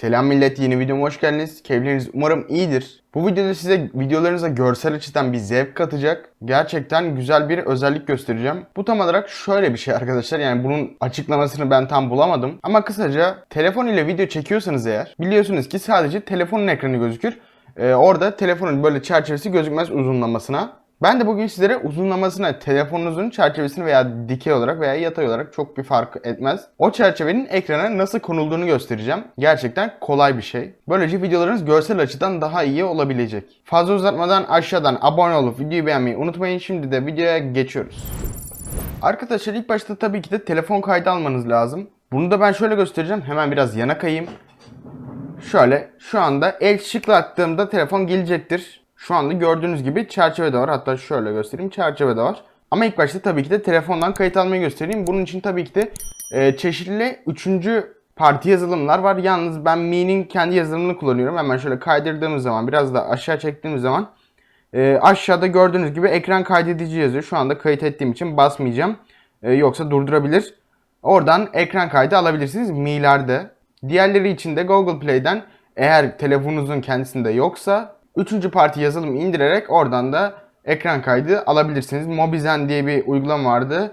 Selam millet yeni videoma hoş geldiniz. Keyifleriniz umarım iyidir. Bu videoda size videolarınıza görsel açıdan bir zevk katacak. Gerçekten güzel bir özellik göstereceğim. Bu tam olarak şöyle bir şey arkadaşlar. Yani bunun açıklamasını ben tam bulamadım. Ama kısaca telefon ile video çekiyorsanız eğer biliyorsunuz ki sadece telefonun ekranı gözükür. Ee, orada telefonun böyle çerçevesi gözükmez uzunlamasına. Ben de bugün sizlere uzunlamasına telefonunuzun çerçevesini veya dikey olarak veya yatay olarak çok bir fark etmez. O çerçevenin ekrana nasıl konulduğunu göstereceğim. Gerçekten kolay bir şey. Böylece videolarınız görsel açıdan daha iyi olabilecek. Fazla uzatmadan aşağıdan abone olup videoyu beğenmeyi unutmayın. Şimdi de videoya geçiyoruz. Arkadaşlar ilk başta tabii ki de telefon kaydı almanız lazım. Bunu da ben şöyle göstereceğim. Hemen biraz yana kayayım. Şöyle şu anda el şıklattığımda telefon gelecektir. Şu anda gördüğünüz gibi çerçeve de var. Hatta şöyle göstereyim çerçeve de var. Ama ilk başta tabii ki de telefondan kayıt almayı göstereyim. Bunun için tabii ki de e, çeşitli üçüncü parti yazılımlar var. Yalnız ben Mi'nin kendi yazılımını kullanıyorum. Hemen şöyle kaydırdığımız zaman biraz da aşağı çektiğimiz zaman e, aşağıda gördüğünüz gibi ekran kaydedici yazıyor. Şu anda kayıt ettiğim için basmayacağım. E, yoksa durdurabilir. Oradan ekran kaydı alabilirsiniz Mi'lerde. Diğerleri için de Google Play'den eğer telefonunuzun kendisinde yoksa Üçüncü parti yazılım indirerek oradan da ekran kaydı alabilirsiniz. Mobizen diye bir uygulama vardı.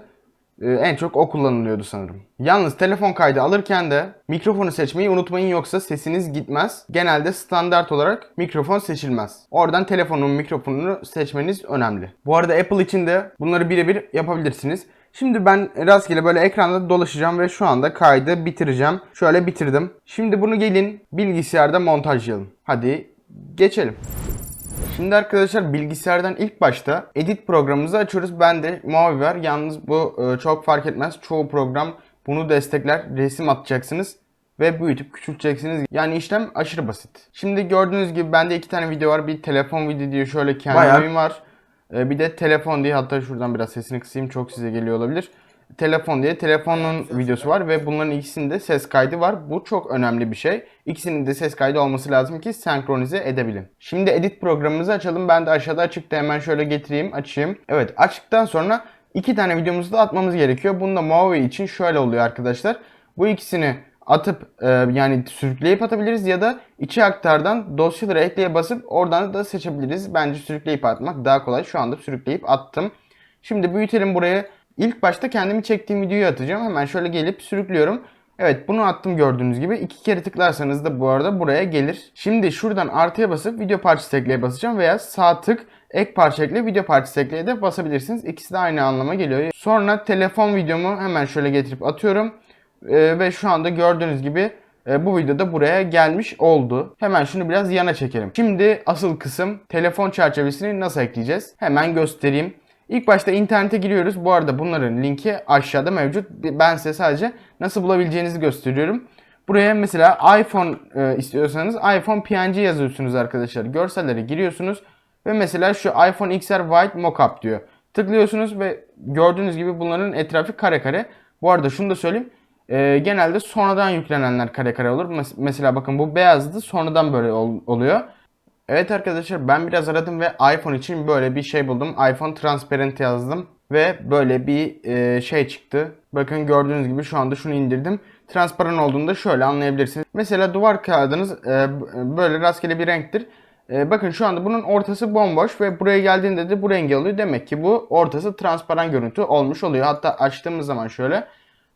Ee, en çok o kullanılıyordu sanırım. Yalnız telefon kaydı alırken de mikrofonu seçmeyi unutmayın yoksa sesiniz gitmez. Genelde standart olarak mikrofon seçilmez. Oradan telefonun mikrofonunu seçmeniz önemli. Bu arada Apple için de bunları birebir yapabilirsiniz. Şimdi ben rastgele böyle ekranda dolaşacağım ve şu anda kaydı bitireceğim. Şöyle bitirdim. Şimdi bunu gelin bilgisayarda montajlayalım. Hadi geçelim. Şimdi arkadaşlar bilgisayardan ilk başta edit programımızı açıyoruz. Ben de mavi var. Yalnız bu e, çok fark etmez. Çoğu program bunu destekler. Resim atacaksınız ve büyütüp küçülteceksiniz. Yani işlem aşırı basit. Şimdi gördüğünüz gibi bende iki tane video var. Bir telefon video diye şöyle kendi Bayağı- var. E, Bir de telefon diye hatta şuradan biraz sesini kısayım çok size geliyor olabilir. Telefon diye telefonun videosu var ve bunların ikisinde ses kaydı var. Bu çok önemli bir şey. İkisinin de ses kaydı olması lazım ki senkronize edebilin. Şimdi edit programımızı açalım. Ben de aşağıda açıkta hemen şöyle getireyim, açayım. Evet, açtıktan sonra iki tane videomuzu da atmamız gerekiyor. Bunda Huawei için şöyle oluyor arkadaşlar. Bu ikisini atıp e, yani sürükleyip atabiliriz ya da içi aktardan dosyaları ekleye basıp oradan da seçebiliriz. Bence sürükleyip atmak daha kolay. Şu anda sürükleyip attım. Şimdi büyütelim buraya. İlk başta kendimi çektiğim videoyu atacağım. Hemen şöyle gelip sürüklüyorum. Evet bunu attım gördüğünüz gibi. iki kere tıklarsanız da bu arada buraya gelir. Şimdi şuradan artıya basıp video parçası ekleye basacağım veya sağ tık ek parça ekle video parçası ekleye de basabilirsiniz. İkisi de aynı anlama geliyor. Sonra telefon videomu hemen şöyle getirip atıyorum. Ee, ve şu anda gördüğünüz gibi e, bu videoda buraya gelmiş oldu. Hemen şunu biraz yana çekelim. Şimdi asıl kısım telefon çerçevesini nasıl ekleyeceğiz? Hemen göstereyim. İlk başta internete giriyoruz. Bu arada bunların linki aşağıda mevcut. Ben size sadece nasıl bulabileceğinizi gösteriyorum. Buraya mesela iPhone e, istiyorsanız iPhone PNG yazıyorsunuz arkadaşlar. Görsellere giriyorsunuz ve mesela şu iPhone XR White Mockup diyor. Tıklıyorsunuz ve gördüğünüz gibi bunların etrafı kare kare. Bu arada şunu da söyleyeyim. E, genelde sonradan yüklenenler kare kare olur. Mes- Mesela bakın bu beyazdı sonradan böyle ol- oluyor. Evet arkadaşlar ben biraz aradım ve iPhone için böyle bir şey buldum. iPhone Transparent yazdım ve böyle bir e, şey çıktı. Bakın gördüğünüz gibi şu anda şunu indirdim. Transparan olduğunda şöyle anlayabilirsiniz. Mesela duvar kağıdınız e, böyle rastgele bir renktir. E, bakın şu anda bunun ortası bomboş ve buraya geldiğinde de bu rengi alıyor. Demek ki bu ortası transparan görüntü olmuş oluyor. Hatta açtığımız zaman şöyle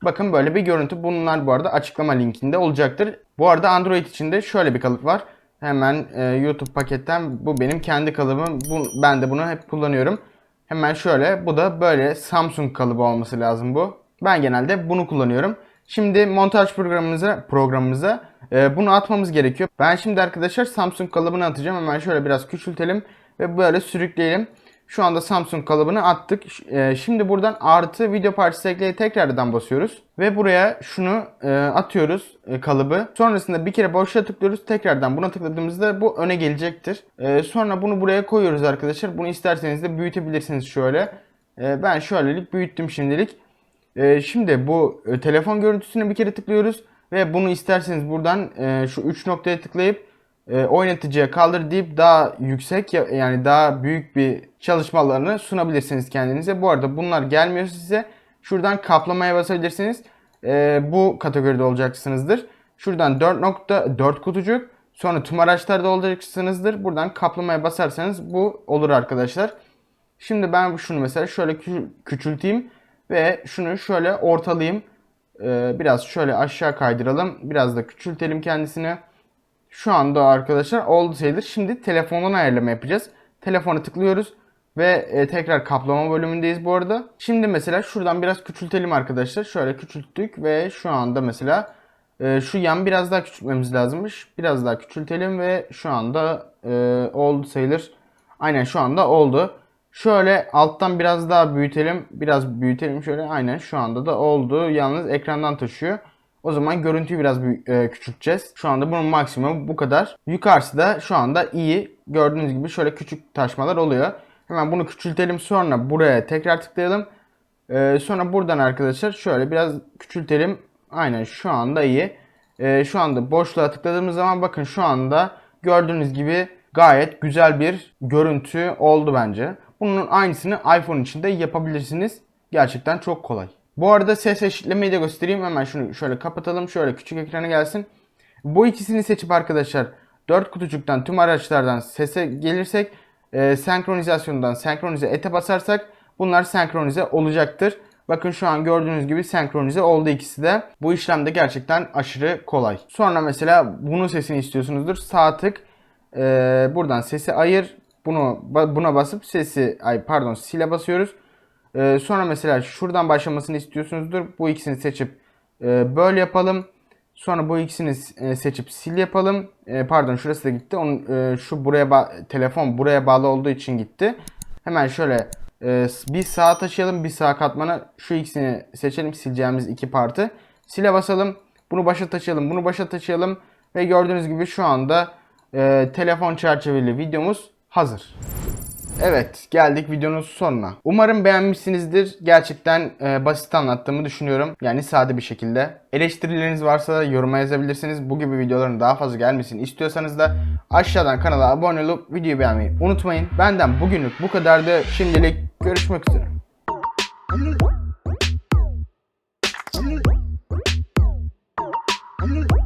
Bakın böyle bir görüntü. Bunlar bu arada açıklama linkinde olacaktır. Bu arada Android için de şöyle bir kalıp var. Hemen e, YouTube paketten bu benim kendi kalıbım. Bu, ben de bunu hep kullanıyorum. Hemen şöyle bu da böyle Samsung kalıbı olması lazım bu. Ben genelde bunu kullanıyorum. Şimdi montaj programımıza programımıza e, bunu atmamız gerekiyor. Ben şimdi arkadaşlar Samsung kalıbını atacağım. Hemen şöyle biraz küçültelim ve böyle sürükleyelim. Şu anda Samsung kalıbını attık. E, Şimdi buradan artı video parçası ekleye tekrardan basıyoruz. Ve buraya şunu e, atıyoruz e, kalıbı. Sonrasında bir kere boşluğa tıklıyoruz. Tekrardan buna tıkladığımızda bu öne gelecektir. Sonra bunu buraya koyuyoruz arkadaşlar. Bunu isterseniz de büyütebilirsiniz şöyle. Ben şöylelik büyüttüm şimdilik. Şimdi bu telefon görüntüsüne bir kere tıklıyoruz. Ve bunu isterseniz buradan şu 3 noktaya tıklayıp e, oynatıcıya kaldır deyip daha yüksek ya- yani daha büyük bir çalışma alanı sunabilirsiniz kendinize. Bu arada bunlar gelmiyor size. Şuradan kaplamaya basabilirsiniz. E, bu kategoride olacaksınızdır. Şuradan 4.4 kutucuk. Sonra tüm araçlarda olacaksınızdır. Buradan kaplamaya basarsanız bu olur arkadaşlar. Şimdi ben şunu mesela şöyle kü- küçülteyim ve şunu şöyle ortalayayım. Ee, biraz şöyle aşağı kaydıralım. Biraz da küçültelim kendisini. Şu anda arkadaşlar oldu sayılır. Şimdi telefondan ayarlama yapacağız. Telefona tıklıyoruz ve e, tekrar kaplama bölümündeyiz bu arada. Şimdi mesela şuradan biraz küçültelim arkadaşlar. Şöyle küçülttük ve şu anda mesela e, şu yan biraz daha küçültmemiz lazımmış. Biraz daha küçültelim ve şu anda e, oldu sayılır. Aynen şu anda oldu. Şöyle alttan biraz daha büyütelim. Biraz büyütelim şöyle. Aynen şu anda da oldu. Yalnız ekrandan taşıyor. O zaman görüntüyü biraz büyü- e, küçülteceğiz. Şu anda bunun maksimum bu kadar. Yukarısı da şu anda iyi. Gördüğünüz gibi şöyle küçük taşmalar oluyor. Hemen bunu küçültelim. Sonra buraya tekrar tıklayalım. Ee, sonra buradan arkadaşlar şöyle biraz küçültelim. Aynen şu anda iyi. Ee, şu anda boşluğa tıkladığımız zaman bakın şu anda gördüğünüz gibi gayet güzel bir görüntü oldu bence. Bunun aynısını iPhone için de yapabilirsiniz. Gerçekten çok kolay. Bu arada ses eşitlemeyi de göstereyim. Hemen şunu şöyle kapatalım. Şöyle küçük ekrana gelsin. Bu ikisini seçip arkadaşlar 4 kutucuktan tüm araçlardan sese gelirsek e, senkronizasyondan senkronize ete basarsak bunlar senkronize olacaktır. Bakın şu an gördüğünüz gibi senkronize oldu ikisi de. Bu işlem de gerçekten aşırı kolay. Sonra mesela bunun sesini istiyorsunuzdur. Sağ tık e, buradan sesi ayır. Bunu buna basıp sesi ay pardon sile basıyoruz. E, sonra mesela şuradan başlamasını istiyorsunuzdur. Bu ikisini seçip e, böyle yapalım. Sonra bu ikisini e, seçip sil yapalım. E, pardon şurası da gitti. Onun e, şu buraya telefon buraya bağlı olduğu için gitti. Hemen şöyle e, bir sağa taşıyalım, bir sağa katmana şu ikisini seçelim sileceğimiz iki partı. Sile basalım. Bunu başa taşıyalım, bunu başa taşıyalım ve gördüğünüz gibi şu anda e, telefon çerçeveli videomuz hazır. Evet geldik videonun sonuna. Umarım beğenmişsinizdir. Gerçekten e, basit anlattığımı düşünüyorum. Yani sade bir şekilde. Eleştirileriniz varsa da yoruma yazabilirsiniz. Bu gibi videoların daha fazla gelmesini istiyorsanız da aşağıdan kanala abone olup videoyu beğenmeyi unutmayın. Benden bugünlük bu kadardı. Şimdilik görüşmek üzere. Bye.